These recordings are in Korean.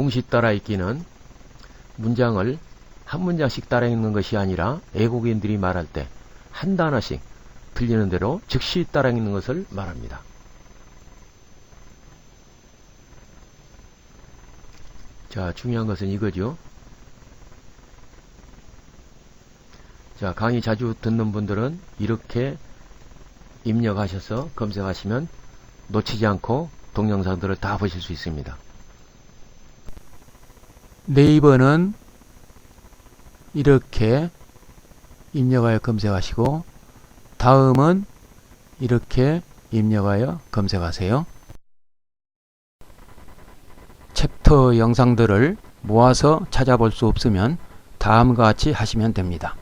동시 따라 읽기는 문장을 한 문장씩 따라 읽는 것이 아니라 외국인들이 말할 때 한 단어씩 들리는 대로 즉시 따라 읽는 것을 말합니다. 자, 중요한 것은 이거죠. 자, 강의 자주 듣는 분들은 이렇게 입력하셔서 검색하시면 놓치지 않고 동영상들을 다 보실 수 있습니다. 네이버는 이렇게 입력하여 검색하시고 다음은 이렇게 입력하여 검색하세요. 챕터 영상들을 모아서 찾아볼 수 없으면 다음과 같이 하시면 됩니다.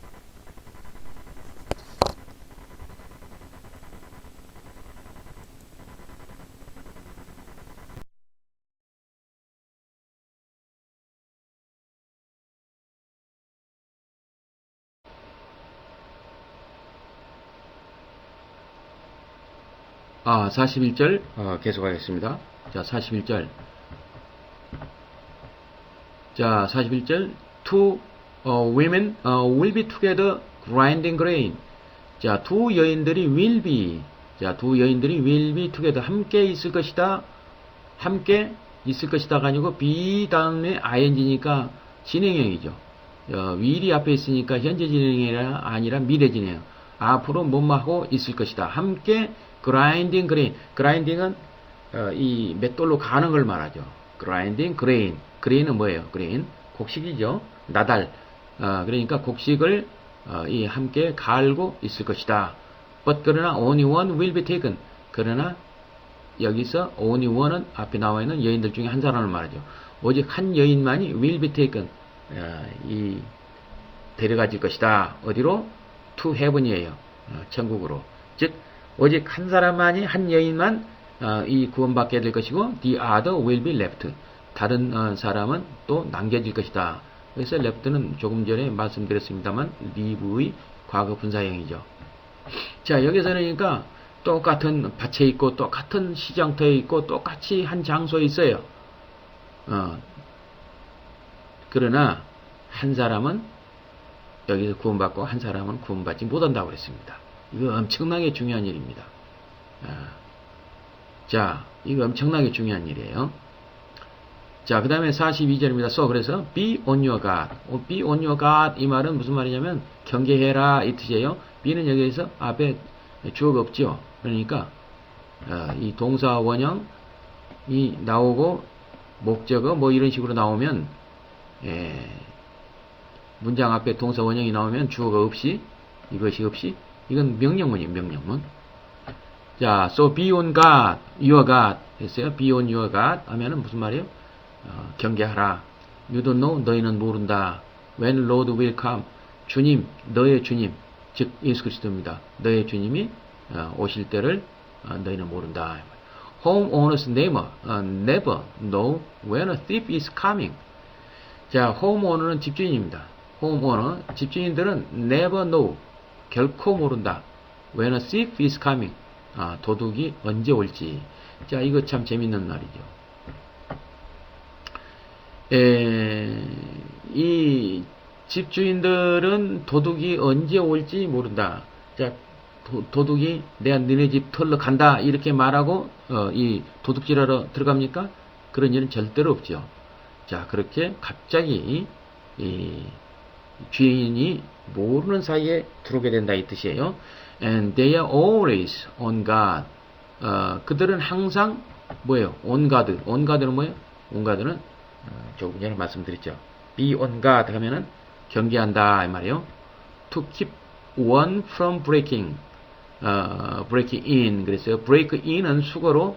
아, 41절 어, 계속하겠습니다. 자, 41절. 자, 41절. Two uh, women uh, will be together grinding grain. 자, 두 여인들이 will be. 자, 두 여인들이 will be together 함께 있을 것이다. 함께 있을 것이다가 아니고 be 다음에 ing니까 진행형이죠. 어, will이 앞에 있으니까 현재 진행이 아니라 미래 진행. 앞으로 뭐하고 있을 것이다. 함께 grinding grain. grinding은 어, 이 맷돌로 가는 걸 말하죠. grinding grain. grain은 뭐예요? grain 곡식이죠. 나달. 어, 그러니까 곡식을 어, 이 함께 갈고 있을 것이다. But 그러나 only one will be taken. 그러나 여기서 only one은 앞에 나와 있는 여인들 중에 한 사람을 말하죠. 오직 한 여인만이 will be taken. 어, 이 데려가질 것이다. 어디로? To heaven이에요. 어, 천국으로. 즉 오직 한 사람만이 한 여인만 어, 이 구원받게 될 것이고 the other will be left. 다른 어, 사람은 또 남겨질 것이다. 그래서 left는 조금 전에 말씀드렸습니다만 leave의 과거 분사형이죠. 자 여기서는 그러니까 똑같은 밭에 있고 똑같은 시장터에 있고 똑같이 한 장소에 있어요. 어, 그러나 한 사람은 여기서 구원받고 한 사람은 구원받지 못한다고 그랬습니다. 이거 엄청나게 중요한 일입니다. 아, 자, 이거 엄청나게 중요한 일이에요. 자, 그 다음에 42절입니다. so, 그래서 be on your guard. 어, be on your guard 이 말은 무슨 말이냐면 경계해라 이 뜻이에요. be는 여기에서 앞에 주어가 없죠. 그러니까 어, 이 동사 원형이 나오고 목적어 뭐 이런 식으로 나오면 예, 문장 앞에 동사 원형이 나오면 주어가 없이 이것이 없이 이건 명령문이에요. 명령문. 자, so be on God, your God 했어요. be on your God 하면은 무슨 말이에요? 어, 경계하라. You don't know, 너희는 모른다. When Lord will come, 주님, 너의 주님, 즉 예수 그리스도입니다. 너의 주님이 어, 오실 때를 어, 너희는 모른다. Homeowners never, uh, never know when a thief is coming. 자, homeowner는 집주인입니다. Homeowner, 집주인들은 never know, 결코 모른다. When a thief is coming. 아, 도둑이 언제 올지. 자, 이거 참 재밌는 말이죠. 에, 이 집주인들은 도둑이 언제 올지 모른다. 자, 도, 둑이 내가 너네 집 털러 간다. 이렇게 말하고, 어, 이 도둑질하러 들어갑니까? 그런 일은 절대로 없죠. 자, 그렇게 갑자기, 이, 주인이 모르는 사이에 들어오게 된다 이 뜻이에요. And they are always on guard. 어, 그들은 항상 뭐예요? on guard. on guard는 뭐예요? on 어, 조금 전에 말씀드렸죠. be on guard 하면은 경계한다 이 말이에요. To keep one from breaking. 어, breaking in 그랬어요. break in은 수거로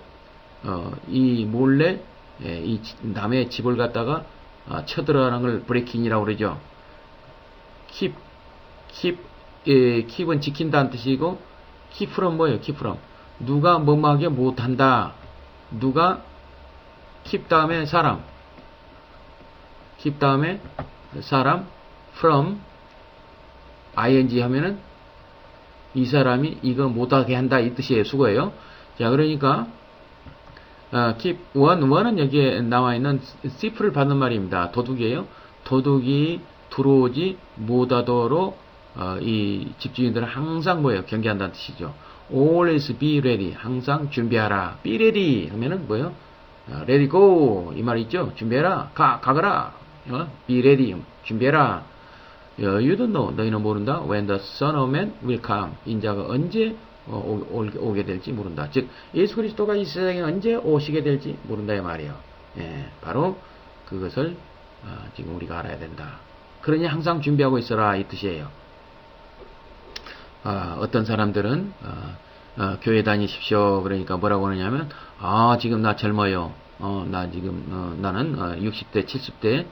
어, 이 몰래 예, 이 남의 집을 갖다가 어, 쳐들어가는 걸 breaking이라고 그러죠. Keep, keep, 예, keep은 지킨다는 뜻이고, keep from 뭐예요? keep from. 누가 뭐뭐하게 못한다. 누가 keep 다음에 사람. keep 다음에 사람, from, ing 하면은 이 사람이 이거 못하게 한다 이 뜻이에요. 수고예요. 자, 그러니까 어, keep one, one은 여기에 나와 있는 sif를 받는 말입니다. 도둑이에요. 도둑이 들어오지 못하도록 어, 이 집주인들은 항상 뭐예요? 경계한다는 뜻이죠. Always be ready. 항상 준비하라. Be ready 하면은 뭐예요? 어, ready go 이 말 있죠? 준비해라. 가 가거라. 어? Be ready. 준비해라. 어, You don't know. 너희는 모른다. When the Son of Man will come. 인자가 언제 어, 오, 오, 오게 될지 모른다. 즉 예수 그리스도가 이 세상에 언제 오시게 될지 모른다 이 말이에요. 예, 바로 그것을 어, 지금 우리가 알아야 된다. 그러니 항상 준비하고 있어라 이 뜻이에요. 아, 어떤 사람들은 어, 어, 교회 다니십시오. 그러니까 뭐라고 하느냐면 아 지금 나 젊어요. 어, 나 지금 어, 나는 어, 60대, 70대,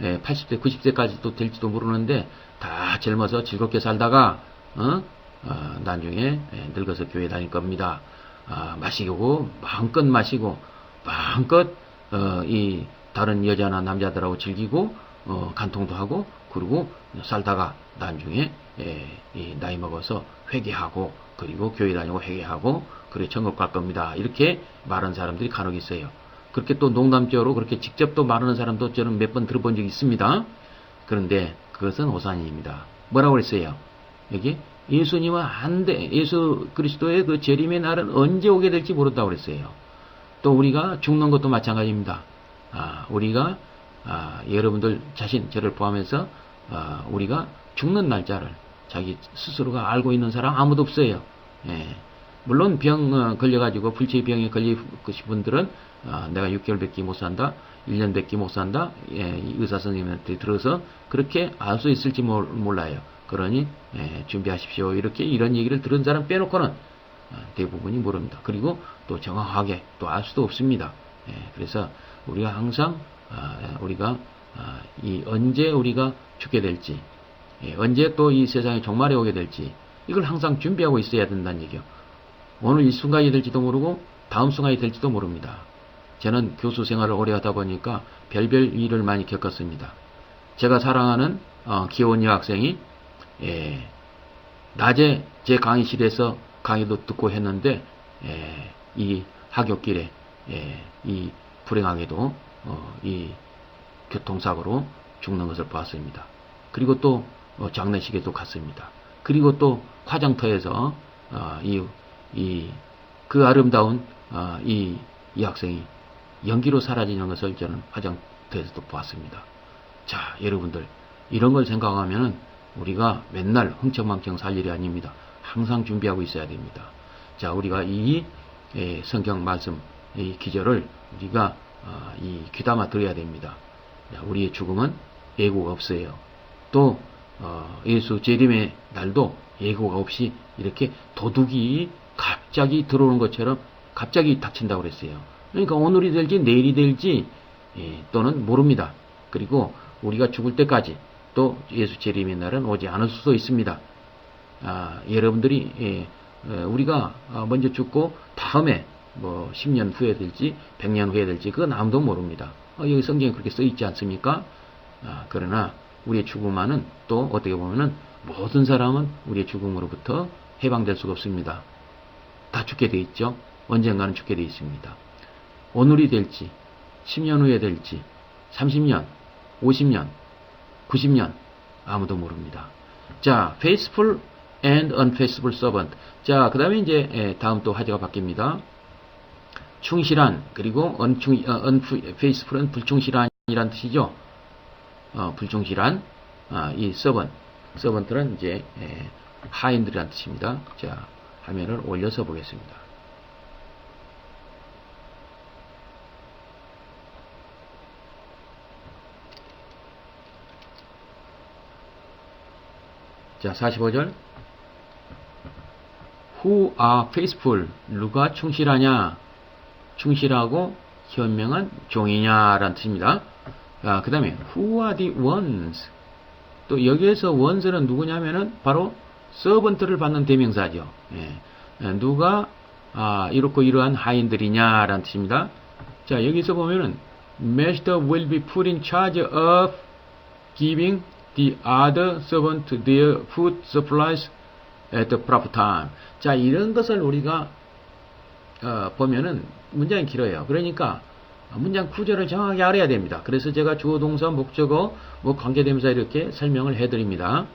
예, 80대, 90대까지도 될지도 모르는데 다 젊어서 즐겁게 살다가 어? 어, 나중에 예, 늙어서 교회 다닐 겁니다. 아, 마시고 마음껏 마시고 마음껏 어, 이 다른 여자나 남자들하고 즐기고 어, 간통도 하고 그리고 살다가 나중에 예, 이 나이 먹어서 회개하고 그리고 교회 다니고 회개하고 그래 천국 갈 겁니다. 이렇게 말하는 사람들이 간혹 있어요. 그렇게 또 농담적으로 그렇게 직접 또 말하는 사람도 저는 몇 번 들어본 적이 있습니다. 그런데 그것은 오산입니다. 뭐라고 그랬어요? 여기 예수님은 한데 예수 그리스도의 그 재림의 날은 언제 오게 될지 모른다고 그랬어요. 또 우리가 죽는 것도 마찬가지입니다. 아, 우리가 아, 여러분들 자신 저를 포함해서 아, 우리가 죽는 날짜를 자기 스스로가 알고 있는 사람 아무도 없어요. 예. 물론 병 어, 걸려가지고 불치 병에 걸리신 분들은 아, 내가 6개월밖에 못 산다, 1년밖에 못 산다, 예, 이 의사 선생님한테 들어서 그렇게 알 수 있을지 몰, 몰라요. 그러니 예, 준비하십시오. 이렇게 이런 얘기를 들은 사람 빼놓고는 아, 대부분이 모릅니다. 그리고 또 정확하게 또 알 수도 없습니다. 예, 그래서 우리가 항상 아, 우리가 아, 이 언제 우리가 죽게 될지, 예, 언제 또 이 세상에 종말에 오게 될지 이걸 항상 준비하고 있어야 된다는 얘기요. 오늘 이 순간이 될지도 모르고 다음 순간이 될지도 모릅니다. 저는 교수 생활을 오래 하다 보니까 별별 일을 많이 겪었습니다. 제가 사랑하는 어, 귀여운 여학생이 예, 낮에 제 강의실에서 강의도 듣고 했는데 예, 이 하굣길에 예, 이 불행하게도 어, 이 교통사고로 죽는 것을 보았습니다. 그리고 또 어, 장례식에도 갔습니다. 그리고 또 화장터에서 어, 이, 이, 그 아름다운 어, 이, 이 학생이 연기로 사라지는 것을 저는 화장터에서도 보았습니다. 자, 여러분들 이런 걸 생각하면은 우리가 맨날 흥청망청 살 일이 아닙니다. 항상 준비하고 있어야 됩니다. 자, 우리가 이 예, 성경 말씀 이 기절을 우리가 어, 이 귀담아 들어야 됩니다. 자, 우리의 죽음은 예고가 없어요. 또 어, 예수 재림의 날도 예고가 없이 이렇게 도둑이 갑자기 들어오는 것처럼 갑자기 닥친다고 그랬어요. 그러니까 오늘이 될지 내일이 될지 예, 또는 모릅니다. 그리고 우리가 죽을 때까지 또 예수 재림의 날은 오지 않을 수도 있습니다. 아, 여러분들이 예, 어, 우리가 어, 먼저 죽고 다음에 뭐 10년 후에 될지 100년 후에 될지 그건 아무도 모릅니다. 어, 여기 성경에 그렇게 써 있지 않습니까? 아, 그러나 우리의 죽음만은 또 어떻게 보면은 모든 사람은 우리의 죽음으로부터 해방될 수가 없습니다. 다 죽게 돼 있죠. 언젠가는 죽게 돼 있습니다. 오늘이 될지 10년 후에 될지 30년, 50년, 90년 아무도 모릅니다. 자, faithful and unfaithful servant. 자, 그 다음에 이제 예, 다음 또 화제가 바뀝니다. 충실한 그리고 un충, 어, unfaithful은 불충실한이란 뜻이죠. 어, 불충실한 아, 이 서번 서번트는 이제 예, 하인들이란 뜻입니다. 자, 화면을 올려서 보겠습니다. 자, 45절. Who are faithful? 누가 충실하냐? 충실하고 현명한 종이냐라는 뜻입니다. 자, 그 다음에 Who are the ones? 또 여기에서 원스는 누구냐면은 바로 서번트를 받는 대명사죠. 예. 누가 아, 이렇고 이러한 하인들이냐라는 뜻입니다. 자, 여기서 보면은 Master will be put in charge of giving the other servant their food supplies at the proper time. 자, 이런 것을 우리가 어, 보면은 문장이 길어요. 그러니까 문장 구조를 정확하게 알아야 됩니다. 그래서 제가 주어, 동사, 목적어, 뭐 관계대명사 이렇게 설명을 해드립니다.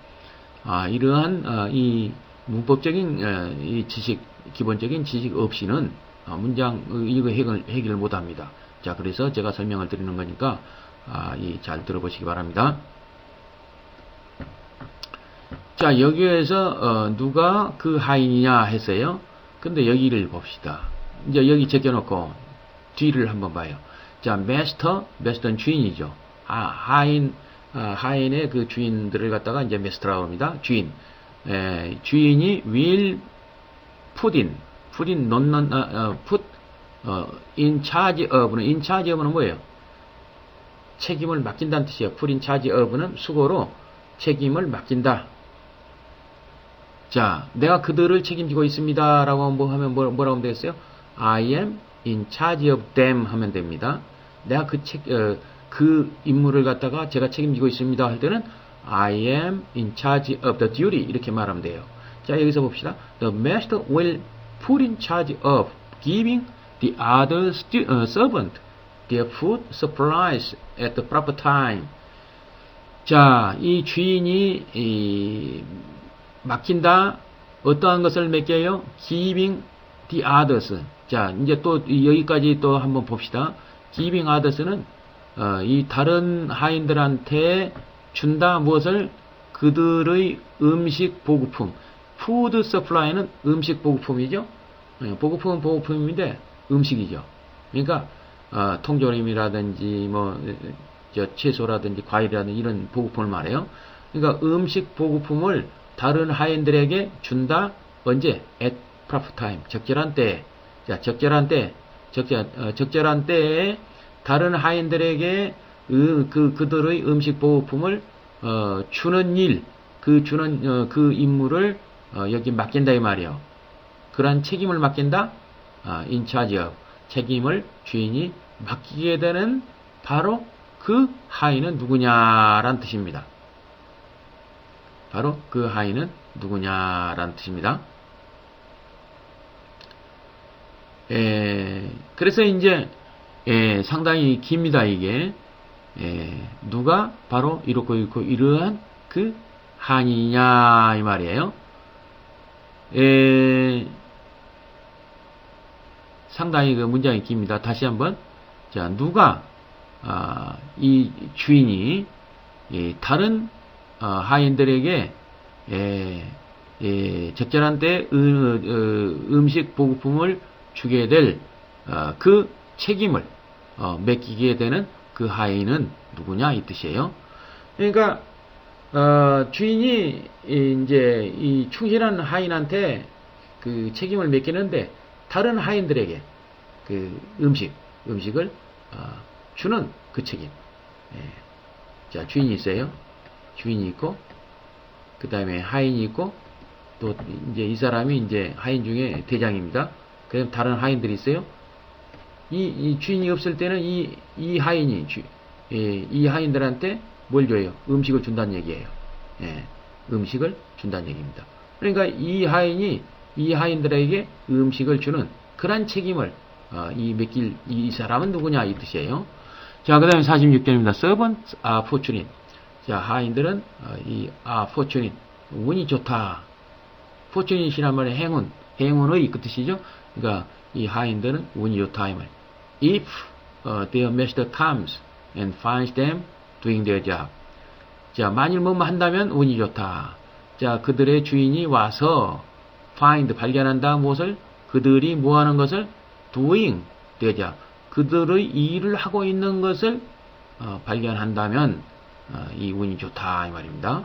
아, 이러한 아, 이 문법적인 어, 이 지식, 기본적인 지식 없이는 아, 문장 어, 이거 해결, 해결 못합니다. 자, 그래서 제가 설명을 드리는 거니까 아, 이 잘 들어보시기 바랍니다. 자, 여기에서 어, 누가 그 하인이냐 했어요. 근데 여기를 봅시다. 이제 여기 제껴놓고 뒤를 한번 봐요. 자, 마스터, 마스터는 주인이죠. 아, 하인, 아, 하인의 그 주인들을 갖다가 이제 마스터라고 합니다. 주인. 에, 주인이 will put in, put in, 넣는, 어, 어, put, 어, in charge of는, in charge of는 뭐예요? 책임을 맡긴다는 뜻이에요. put in charge of는 수고로 책임을 맡긴다. 자, 내가 그들을 책임지고 있습니다. 라고 뭐 하면 뭐, 뭐라고 하면 되겠어요? I am in charge of them 하면 됩니다. 내가 그 책, 어, 그 임무를 갖다가 제가 책임지고 있습니다. 할 때는 I am in charge of the duty 이렇게 말하면 돼요. 자, 여기서 봅시다. The master will put in charge of giving the other 어, servant their food supplies at the proper time. 자, 이 주인이 이, 맡긴다. 어떠한 것을 맡겨요? Giving the others. 자, 이제 또 여기까지 또 한번 봅시다. Giving others는 어, 이 다른 하인들한테 준다 무엇을 그들의 음식 보급품. Food supply는 음식 보급품이죠. 예, 보급품은 보급품인데 음식이죠. 그러니까 어, 통조림이라든지 뭐 저 채소라든지 과일이라든지 이런 보급품을 말해요. 그러니까 음식 보급품을 다른 하인들에게 준다. 언제? at proper time. 적절한 때. 자, 적절한 때. 적절, 어, 적절한 때에 다른 하인들에게 그, 그 그들의 음식 보급품을 어, 주는 일, 그 주는 어, 그 임무를 어, 여기 맡긴다 이 말이에요. 그러한 책임을 맡긴다. 아, of. 책임을 주인이 맡기게 되는 바로 그 하인은 누구냐라는 뜻입니다. 바로 그 하인은 누구냐라는 뜻입니다. 에, 그래서 이제 에, 상당히 깁니다 이게. 에, 누가 바로 이렇고 이렇고 이러한 그 하인이냐 이 말이에요. 에, 상당히 그 문장이 깁니다. 다시 한번. 자 누가 아, 이 주인이 이 다른 어, 하인들에게 예, 예, 적절한 때 음, 식 보급품을 주게 될그 책임을 어, 맡기게 되는 그 하인은 누구냐 이 뜻이에요. 그러니까 어, 주인이 이제 이 충실한 하인한테 그 책임을 맡기는데 다른 하인들에게 그 음식 음식을 어, 주는 그 책임. 예. 자 주인이 있어요. 주인이 있고 그 다음에 하인이 있고 또 이제 이 사람이 이제 하인 중에 대장입니다. 그다음 다른 하인들이 있어요. 이, 이 주인이 없을 때는 이, 이 하인이 주, 예, 이 하인들한테 뭘 줘요? 음식을 준다는 얘기예요. 예, 음식을 준다는 얘기입니다. 그러니까 이 하인이 이 하인들에게 음식을 주는 그런 책임을 어, 이 맡길 이 사람은 누구냐 이 뜻이에요. 자, 그 다음에 46절입니다. servants are fortunate. 자, 하인들은 어, 이 아, fortunate 운이 좋다. fortunate이란 말은 행운, 행운의 그 뜻이죠. 그러니까 이 하인들은 좋다 이 말. If uh, their master comes and finds them doing their job. 자, 만일 뭐뭐 한다면 운이 좋다. 자, 그들의 주인이 와서 find 발견한다 무엇을 그들이 뭐 하는 것을 doing job. 그들의 일을 하고 있는 것을 어, 발견한다면 어, 이 운이 좋다 이 말입니다.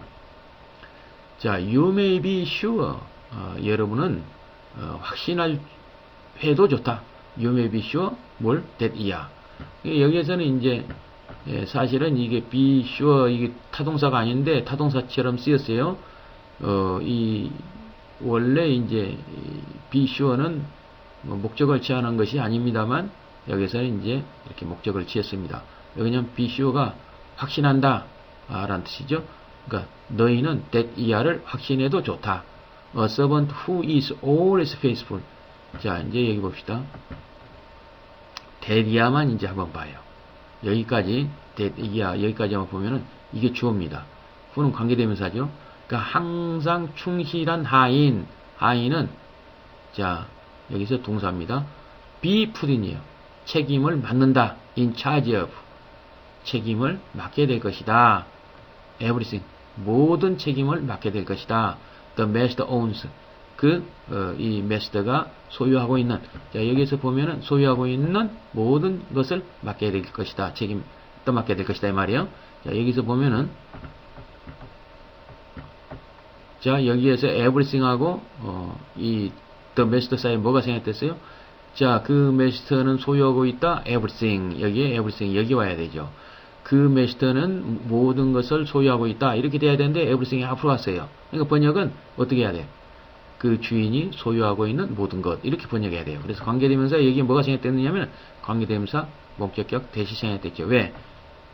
자, you may be sure. 어, 여러분은 어, 확신할 해도 좋다. Sure 뭘 that 이야. 여기에서는 이제 예, 사실은 이게 sure 이게 타동사가 아닌데 타동사처럼 쓰였어요. 어, 이 원래 이제 sure는 뭐 목적을 취하는 것이 아닙니다만 여기서는 이제 이렇게 목적을 취했습니다. be sure가 확신한다. 아, 라는 뜻이죠. 그러니까 너희는 that 이하를 확신해도 좋다. A servant who is always faithful. 자, 이제 여기 봅시다. 대디아만 이제 한번 봐요. 여기까지 대디아 여기까지만 보면은 이게 주어입니다. 후는 관계대명사죠. 그러니까 항상 충실한 하인 하인은 자 여기서 동사입니다. be put인이에요. 책임을 맡는다. in charge of 책임을 맡게 될 것이다. everything 모든 책임을 맡게 될 것이다. The master owns 그이 master가 소유하고 있는 자 여기서 보면은 소유하고 있는 모든 것을 맡게 될 것이다. 책임 떠맡게 될 것이다 이 말이에요. 자 여기서 보면은 자 여기에서 everything하고 어, 이 the master 사이에 뭐가 생겼댔어요? 자, 그 메스터는 소유하고 있다. everything. 여기에 everything. 여기 와야 되죠. 그 메스터는 모든 것을 소유하고 있다. 이렇게 돼야 되는데 everything이 앞으로 갔어요. 그러니까 번역은 어떻게 해야 돼? 그 주인이 소유하고 있는 모든 것. 이렇게 번역해야 돼요. 그래서 관계대명사 여기에 뭐가 생략됐느냐면 관계대명사 목적격 대시 생략됐죠. 왜?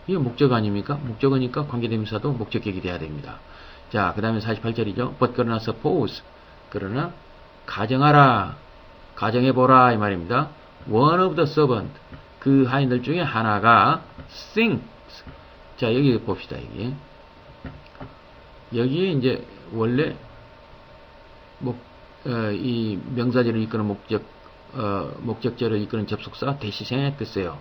이게 목적 아닙니까? 목적어니까 관계대명사도 목적격이 돼야 됩니다. 자, 그 다음에 48절이죠. but 그러나 suppose. 그러나 가정하라. 가정해보라 이 말입니다. One of the servant 그 하인들 중에 하나가 thinks 자 여기 봅시다 여기 여기에 이제 원래 목, 어, 이 명사절을 이끄는 목적 어, 목적절을 이끄는 접속사 대시 생략됐어요.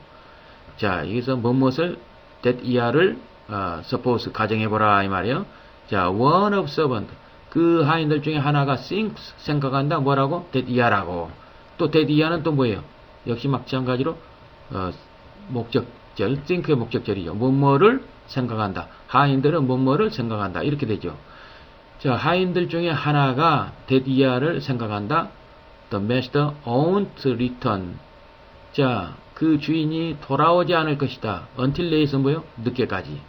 자 여기서 무엇을 that 이하를 어, suppose 가정해보라 이 말이에요. 자 one of servant 그 하인들 중에 하나가 thinks 생각한다 뭐라고 that 이하라고 또 that 이하는 또 뭐예요? 역시 마찬가지로 어, 목적절 think의 목적절이죠. 뭐뭐를 생각한다. 하인들은 뭐뭐를 생각한다. 이렇게 되죠. 자 하인들 중에 하나가 이하를 생각한다. The master won't return. 자, 그 주인이 돌아오지 않을 것이다. until late에서 뭐요? 늦게까지.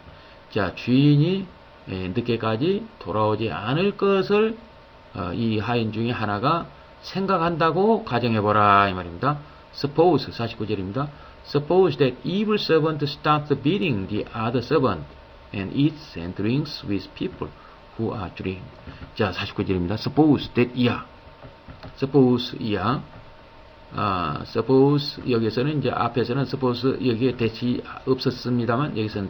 자, 주인이 예, 늦게까지 돌아오지 않을 것을 어, 이 하인 중에 하나가 생각한다고 가정해보라 이 말입니다. Suppose 49절입니다. Suppose that evil servant starts beating the other servant and eats and drinks with people who are drinking. 자 49절입니다. Suppose that 이하 Suppose 이하 아, suppose 여기서는 이제 앞에서는 suppose 여기에 대시 없었습니다만 여기서는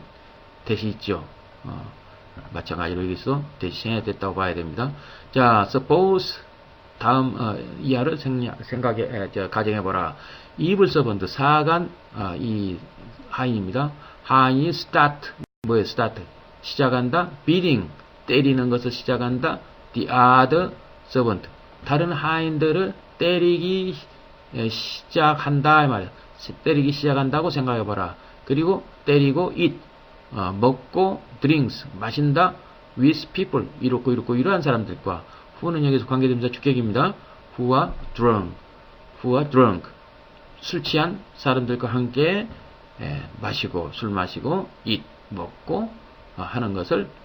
대시 있죠. 어, 마찬가지로 여기서 대시 생략됐다고 봐야 됩니다. 자, suppose 다음 어, 이하를 생각해 에, 저, 가정해보라. 이불 서번드 사간 어, 이 하인입니다. 하인이 start 뭐예요? start 시작한다. beating 때리는 것을 시작한다. the other servant. 다른 하인들을 때리기 에, 시작한다 이 말이에요. 때리기 시작한다고 생각해보라. 그리고 때리고 eat. 어, 먹고 drinks. 마신다. with people. 이렇고 이렇고 이러한 사람들과. who는 여기서 관계대명사 주격입니다. who와 drunk. who와 drunk. 술 취한 사람들과 함께 에, 마시고 술 마시고 eat. 먹고 어, 하는 것을 어,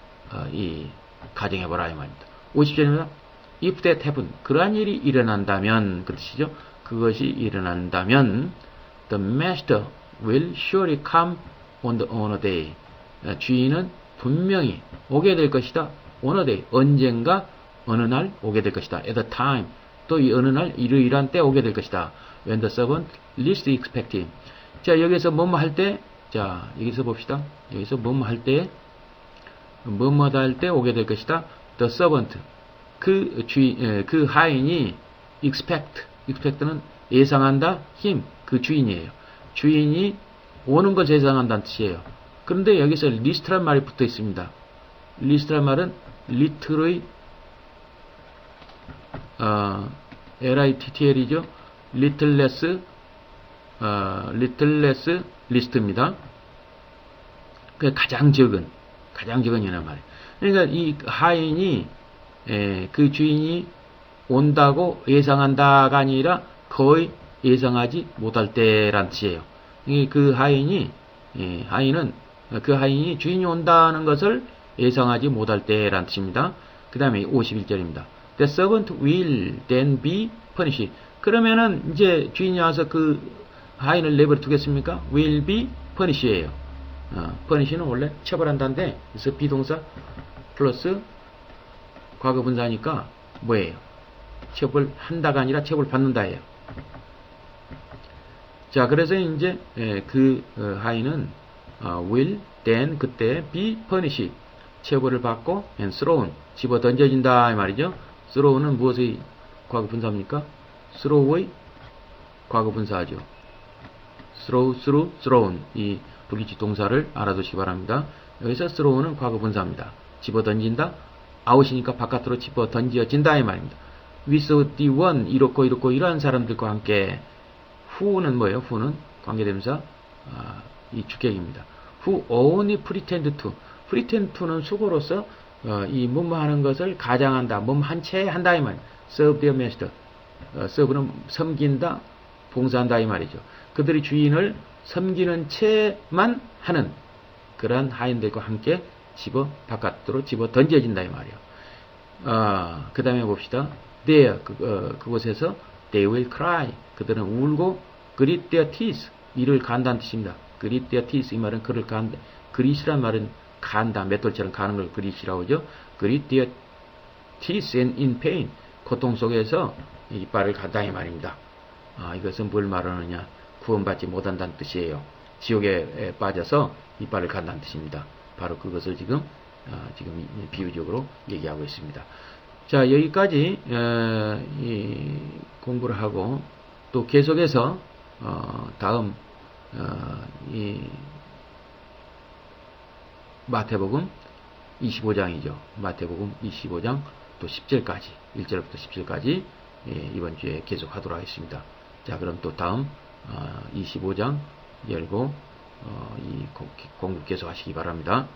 이 가정해보라 이 말입니다. 50절입니다. if that happen 그러한 일이 일어난다면 그 뜻이죠. 그것이 일어난다면 the master will surely come on the on a day 주인은 분명히 오게 될 것이다. on a day 언젠가 어느 날 오게 될 것이다. at a time 또 이 어느 날 이러이러한 때 오게 될 것이다. when the servant least expecting 자 여기서 뭐뭐 할 때 자 여기서 봅시다. 여기서 뭐뭐 할때 뭐뭐다 할 때 오게 될 것이다. the servant 그 주인 에, 그 하인이 expect expect는 예상한다 힘그 주인이에요. 주인이 오는 걸 예상한다는 뜻이에요. 그런데 여기서 리스트란 말이 붙어 있습니다. 리스트란 말은 리틀의 어, LITTL이죠. 어, 리틀레스 리스트입니다. 그 가장 적은 가장 적은 이란 말이에요. 그러니까 이 하인이 에, 그 주인이 온다고 예상한다가 아니라 거의 예상하지 못할 때란 뜻이에요. 그 하인이 예, 하인은 그 하인이 주인이 온다는 것을 예상하지 못할 때란 뜻입니다. 그 다음에 51절입니다. The servant will then be punished. 그러면은 이제 주인이 와서 그 하인을 내버려 두겠습니까? will be punished예요. 어, punish는 원래 처벌한다인데 그래서 비동사 플러스 과거 분사니까 뭐예요? 처벌한다가 아니라 처벌받는다예요. 자, 그래서 이제 예, 그 어, 하인은 어, will then 그때 be punished 처벌을 받고 and thrown 집어 던져진다 이 말이죠. throw는 무엇의 과거 분사입니까? throw의 과거 분사하죠. throw, through, thrown 이 불규칙 동사를 알아두시기 바랍니다. 여기서 throw는 과거 분사입니다. 집어 던진다. out이니까 바깥으로 집어 던져진다 이 말입니다. with the one 이렇고 이렇고 이러한 사람들과 함께 who는 뭐예요? who는 관계대명사 아, 이 주격입니다. who only pretend to pretend to는 수고로서 어, 이 뭐뭐 하는 것을 가장한다, 몸 한 채 한다 이 말. serve their master. 어, serve는 섬긴다, 봉사한다 이 말이죠. 그들이 주인을 섬기는 채만 하는 그러한 하인들과 함께 집어 바깥으로 집어 던져진다 이 말이에요. 아, 그 다음에 봅시다. there 그, 어, 그곳에서 they will cry 그들은 울고 grit their teeth 이를 간다는 뜻입니다. grit their teeth 이 말은 그를 간다. grit이란 말은 간다 맷돌처럼 가는 걸 grit이라고 하죠. grit their teeth and in pain 고통 속에서 이빨을 간다 이 말입니다. 아, 이것은 뭘 말하느냐 구원받지 못한다는 뜻이에요. 지옥에 빠져서 이빨을 간다는 뜻입니다. 바로 그것을 지금 아, 지금 이- 비유적으로 얘기하고 있습니다. 자 여기까지 에, 이 공부를 하고 또 계속해서 어, 다음 어, 이 마태복음 25장이죠. 마태복음 25장 또 10절까지 1절부터 10절까지 예, 이번 주에 계속하도록 하겠습니다. 자 그럼 또 다음 어, 25장 열고 어, 이 공- 공부 계속 하시기 바랍니다.